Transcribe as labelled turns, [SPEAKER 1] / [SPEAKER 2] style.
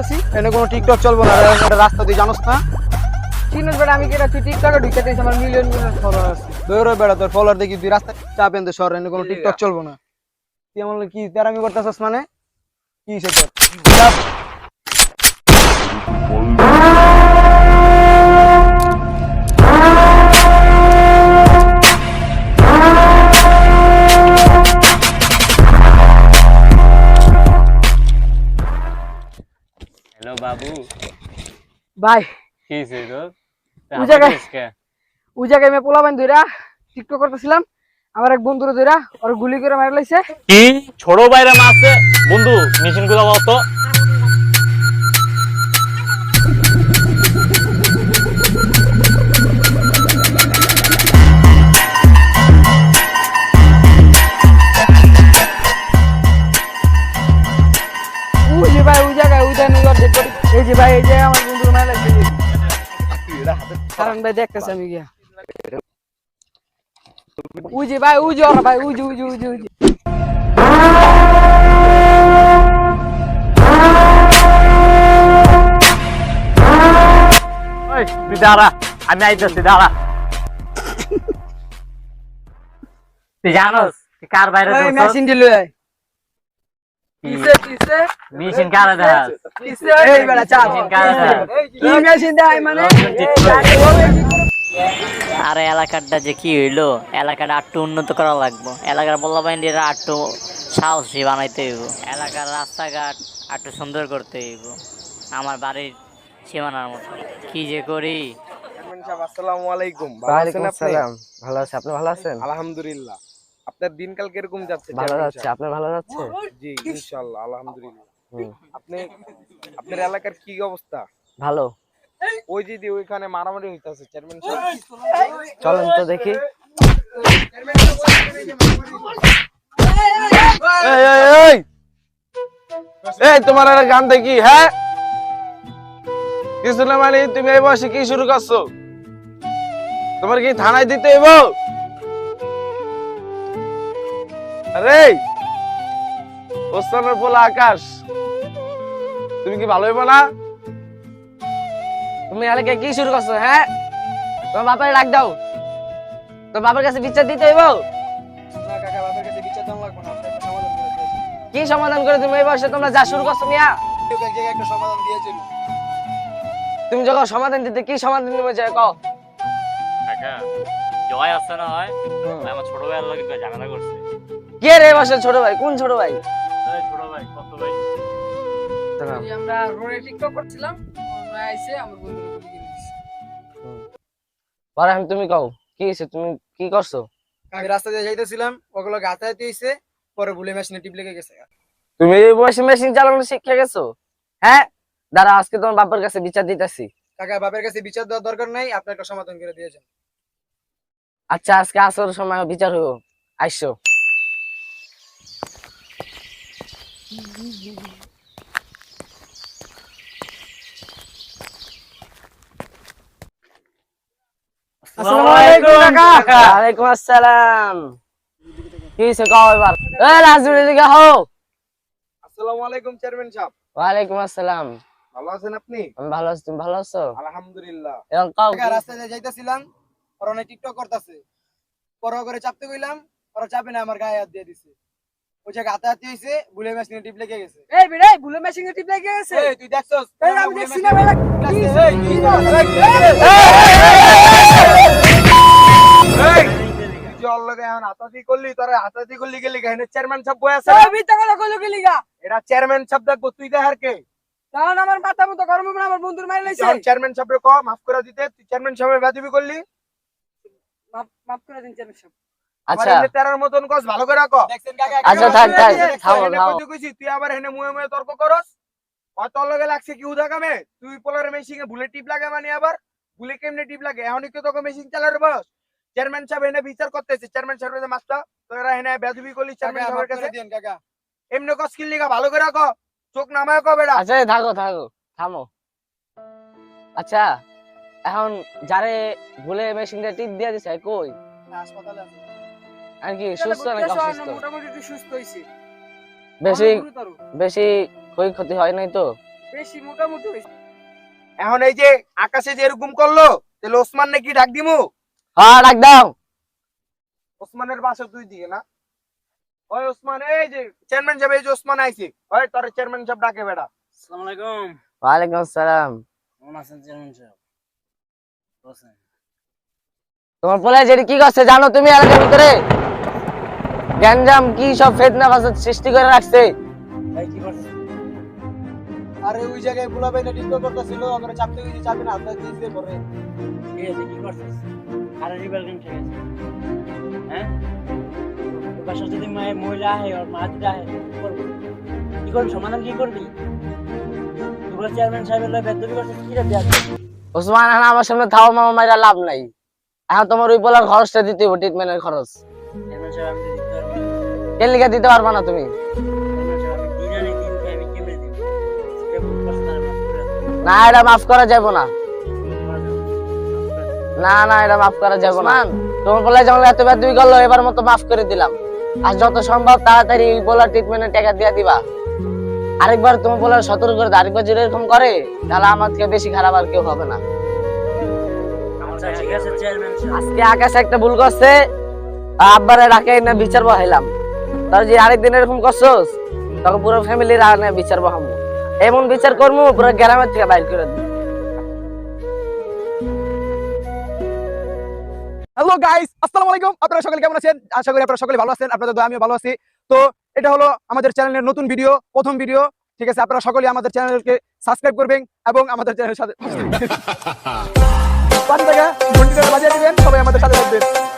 [SPEAKER 1] করতেছি।
[SPEAKER 2] এনে কোনো টিকটক চলবো না একটা রাস্তা দিয়ে জানোস না?
[SPEAKER 1] চিনোস বেটা আমি কেটা তুই টিকটকে ঢুকে দিয়েছি আমার মিলিয়ন মিলিয়ন ফলোয়ার আছে।
[SPEAKER 2] দৌড়ে বেড়া তোর ফলোয়ার দেখি তুই রাস্তা চাপ এনতে শহর এনে কোনো টিকটক চলবো না। তুই আমার কি তেরামি করতেছস মানে? কি সে তোর?
[SPEAKER 3] হ্যালো বাবু
[SPEAKER 1] ভাই
[SPEAKER 3] কি হয়েছে তোর?
[SPEAKER 1] ওই জায়গায় ওই জায়গায় আমি পোলা বাইন ধইরা টিকটক করতেছিলাম। আমার এক বন্ধুরে ধইরা ওর গুলি করে মারি লাইছে।
[SPEAKER 3] কি? ছোট বাইরে মারছে? বন্ধু মেশিনগুলো
[SPEAKER 1] ওই ভাই ওই জায়গায় ওই জায়গায় ওর dead body। এই যে ভাই এই যে আমার বন্ধুরে মারি লাইছে কারণ ভাই দেখতেছি আমি গিয়া। ওই যে ভাই ওই যে ওরা ভাই ওই যে ওই যে ওই যে ওই যে।
[SPEAKER 3] ওই তুই দাঁড়া আমি আইতেছি দাঁড়া। তুই জানোস তুই কার বাইরে
[SPEAKER 1] এই মেশিন দিল কিসে কিসে
[SPEAKER 3] মেশিন কার দেখাস
[SPEAKER 1] কিসে এই বেটা চা
[SPEAKER 3] মেশিন কারে দেয়?
[SPEAKER 1] কি মেশিন দেয় মানে
[SPEAKER 4] আরে এলাকাটা যে কি হইল? এলাকাটা আটটু উন্নত করা লাগবো। এলাকার বল্লা বাহিনীরা আটটু সাহসী বানাইতে হইব। এলাকার রাস্তাঘাট আটটু সুন্দর করতে হইব। আমার বাড়ির সীমানার মতো। কি যে করি?
[SPEAKER 5] আসসালামু আলাইকুম। ভালো আছেন আপনি?
[SPEAKER 6] ভালো আছি আপনি ভালো আছেন?
[SPEAKER 5] আলহামদুলিল্লাহ। আপনার দিনকাল কীরকম যাচ্ছে
[SPEAKER 6] ভালো যাচ্ছে আপনার ভালো যাচ্ছে?
[SPEAKER 5] জি ইনশাআল্লাহ আলহামদুলিল্লাহ। আপনি আপনার এলাকার কি অবস্থা?
[SPEAKER 6] ভালো।
[SPEAKER 5] ওই যে ওইখানে মারামারি হইতাছে চেয়ারম্যান সাহেব।
[SPEAKER 6] চলেন তো দেখি।
[SPEAKER 5] এই এই এই এই। তোমার একটা গান দেখি হ্যাঁ? কিছু না মানে তুমি এই বয়সে কি শুরু করছ? তোমার কি থানায় দিতে হইব? আরে ওস্তানের পোলা আকাশ তুমি কি ভালো হইব না?
[SPEAKER 6] তুমি এলাকায় কি শুরু করছ হ্যাঁ? তোমার বাপের ডাক দাও। তোর বাপের কাছে বিচার দিতে হইব?
[SPEAKER 1] না কাকা বাপের কাছে বিচার দেওয়া লাগবে না সমাধান করে
[SPEAKER 6] কি সমাধান করে তুমি এই বয়সে তোমরা যা শুরু করছ মিয়া?
[SPEAKER 1] একটা সমাধান দিয়েছিল
[SPEAKER 6] তুমি যখন সমাধান দিতে কি সমাধান দিবে যে কও?
[SPEAKER 3] কাকা জয় আছে না হয়? আমার ছোট ভাইয়ের লগে ঝামেলা করছে?
[SPEAKER 6] কে রে বয়সে ছোট ভাই? কোন ছোট ভাই?
[SPEAKER 3] এই ছোট ভাই কত ভাই?
[SPEAKER 1] আমরা রোডে টিকটক করছিলাম আইছে আমার বন্ধু গুলি করে দিছে
[SPEAKER 6] পরে আমি তুমি কও কি হয়েছে তুমি কি করছ?
[SPEAKER 1] আমি রাস্তা দিয়ে যাইতেছিলাম ওগুলো গাতায়াতে হইছে পরে ভুলে মেশিনে টিপ লেগে গেছে।
[SPEAKER 6] তুমি এই বয়সে মেশিন চালানো শিখে গেছো? হ্যাঁ? দাঁড়া আজকে তোমার বাপের কাছে বিচার দিতেছি।
[SPEAKER 1] কাকা বাপের কাছে বিচার দেওয়ার দরকার নাই আপনি একটা সমাধান করে দিয়েছেন।
[SPEAKER 6] আচ্ছা আজকে আসর সময় বিচার হইব। আইসো
[SPEAKER 1] আসসালামু আলাইকুম
[SPEAKER 6] আসসালাম। কি হয়েছে কও এবার। এ রাজুরি দিকে হও
[SPEAKER 5] আসসালামু আলাইকুম চেয়ারম্যান সাহেব।
[SPEAKER 6] ওয়ালাইকুম আসসালাম।
[SPEAKER 5] ভালো আছেন আপনি?
[SPEAKER 6] আমি ভালো আছি তুমি ভালো আছো?
[SPEAKER 5] আলহামদুলিল্লাহ।
[SPEAKER 6] এখন কও
[SPEAKER 1] কাকা রাস্তা যাইতেছিলাম আর অনেক টিকটক করতেছে। পরে করে চাপতে কইলাম ওরা চাপে না আমার গায়ে হাত দিয়ে দিছে। ওই জায়গায় হাতাহাতি হইছে ভুলে মেশিনে টিপ লেগে গেছে এই বেড়ে ভুলে মেশিনে টিপ লেগে গেছে এই তুই দেখছস এই আমি দেখছি না বেটা কি
[SPEAKER 5] তুই ওর লগে এখন হাতাহাতি করলি তোরা হাতাহাতি করলি গেলি এখানে চেয়ারম্যান সাহেব বয়ে আছে
[SPEAKER 1] এই মিথ্যা কথা কইলো কি লিগা
[SPEAKER 5] এটা চেয়ারম্যান সাহেব দেখব তুই দেখার কে
[SPEAKER 1] কারণ আমার মাথা মতো গরম হবে আমার বন্ধুর মাইর লাইছে
[SPEAKER 5] যখন চেয়ারম্যান সাহেব ক মাফ করে দিতে তুই চেয়ারম্যান সাহেবের বেদবি করলি
[SPEAKER 1] মাফ মাফ করে দিন চেয়ারম্যান সাহেব
[SPEAKER 6] আচ্ছা।
[SPEAKER 5] তেরার মতন কস ভালো করে ক
[SPEAKER 6] আচ্ছা, থাক, থাক, থামো, থামো।
[SPEAKER 5] তুই আবার হেনে মুয়ে মুয়ে তর্ক করস? আর লগে লাগছে কি উদা কামে? তুই পোলার মেশিনে ভুলে টিপ লাগে মানে আবার? কেমনে টিপ লাগে? এখন কি তোকে মেশিন চালার বস চেয়ারম্যান সাহেব এনে বিচার করতেছে। চেয়ারম্যান সাহেবের মাস্টার তোরা এনে বেদবি করলি চেয়ারম্যান
[SPEAKER 1] কাকা
[SPEAKER 5] সাহেবের কাছে?
[SPEAKER 1] দিন কাকা।
[SPEAKER 5] এমনি কস কি লিগা ভালো করে ক চোখ নামায় ক বেড়া
[SPEAKER 6] আচ্ছা থাকো থাকো থামো। আচ্ছা এখন যারে ভুলে মেশিনটা টিপ দিয়ে দিছে কই?
[SPEAKER 1] হাসপাতালে আছে।
[SPEAKER 6] আর কি সুস্থ নাকি অসুস্থ?
[SPEAKER 1] মোটামুটি একটু সুস্থ হইছে।
[SPEAKER 6] বেশি বেশি ক্ষয় ক্ষতি হয় নাই তো?
[SPEAKER 1] বেশি মোটামুটি হয়েছে
[SPEAKER 5] এখন এই যে আকাশে যে এরকম করল তাহলে ওসমান নাকি ডাক দিমু?
[SPEAKER 6] হ্যাঁ ডাক দাও।
[SPEAKER 5] ওসমানের বাসা দুই দিকে না? ওই ওসমান এই যে চেয়ারম্যান সাহেব এই যে ওসমান আইছে। ওই তোর চেয়ারম্যান সাহেব ডাকে বেটা।
[SPEAKER 3] আসসালামু আলাইকুম।
[SPEAKER 6] ওয়ালাইকুম আসসালাম।
[SPEAKER 3] কেমন আছেন চেয়ারম্যান সাহেব?
[SPEAKER 6] তোমার পোলা যেটি কি করছে জানো তুমি এলাকার ভিতরে? গ্যাঞ্জাম কি সব ফেতনা ফাসাদ সৃষ্টি করে রাখছে?
[SPEAKER 3] ভাই কি করছেন
[SPEAKER 2] আরে ওই জায়গায় বাইনা টিকটক করতেছিল আমরা চাপতে চাপে না দিয়েছে পরে।
[SPEAKER 3] কি আছে কি করছিস? আরে রিবেল গেম ঠিক আছে হ্যাঁ? বাসার যদি মায়ের মহিলা আহে ওর মা যদি আহে কি করবি? কি করবি? সমাধান কি করবি? তোর চেয়ারম্যান সাহেবের লয় বেদবি করছিস কি রে দেয়া
[SPEAKER 6] ওসমান এখন আমার সামনে থাও মামা মাইরা লাভ নাই। এখন তোমার ওই পোলার খরচটা দিতে হবে ট্রিটমেন্টের খরচ।
[SPEAKER 3] চেয়ারম্যান সাহেব আমি তো দিতে পারব না।
[SPEAKER 6] তুমি। না এটা মাফ করা যাবে না। না না এটা মাফ করা যাবে না। তোমার পোলা যেমন এত বেদবি করল এবার মতো মাফ করে দিলাম। আর যত সম্ভব তাড়াতাড়ি এই পোলার ট্রিটমেন্টের টাকা দিয়ে দিবা। আরেকবার তোমার পোলার সতর্ক করে আরেকবার যদি এরকম করে তাহলে আমার থেকে বেশি খারাপ আর কেউ হবে না।
[SPEAKER 3] আচ্ছা
[SPEAKER 6] আজকে আকাশে একটা ভুল করছে। আব্বারে রাখে না বিচার বহাইলাম। তার যে আরেকদিন এরকম করছস তখন পুরো ফ্যামিলির আর না বিচার বহাবো এমন বিচার করব পুরো গ্রামের থেকে বাইর করে দিব
[SPEAKER 2] হ্যালো গাইস আসসালামু আলাইকুম। আপনারা সকলে কেমন আছেন? আশা করি আপনারা সকলে ভালো আছেন আপনাদের দোয়া আমিও ভালো আছি। তো এটা হলো আমাদের চ্যানেলের নতুন ভিডিও প্রথম ভিডিও ঠিক আছে আপনারা সকলে আমাদের চ্যানেলকে সাবস্ক্রাইব করবেন এবং আমাদের চ্যানেলের সাথে পাঁচ টাকা ঘন্টিটা বাজিয়ে দিবেন সবাই আমাদের সাথে থাকবেন।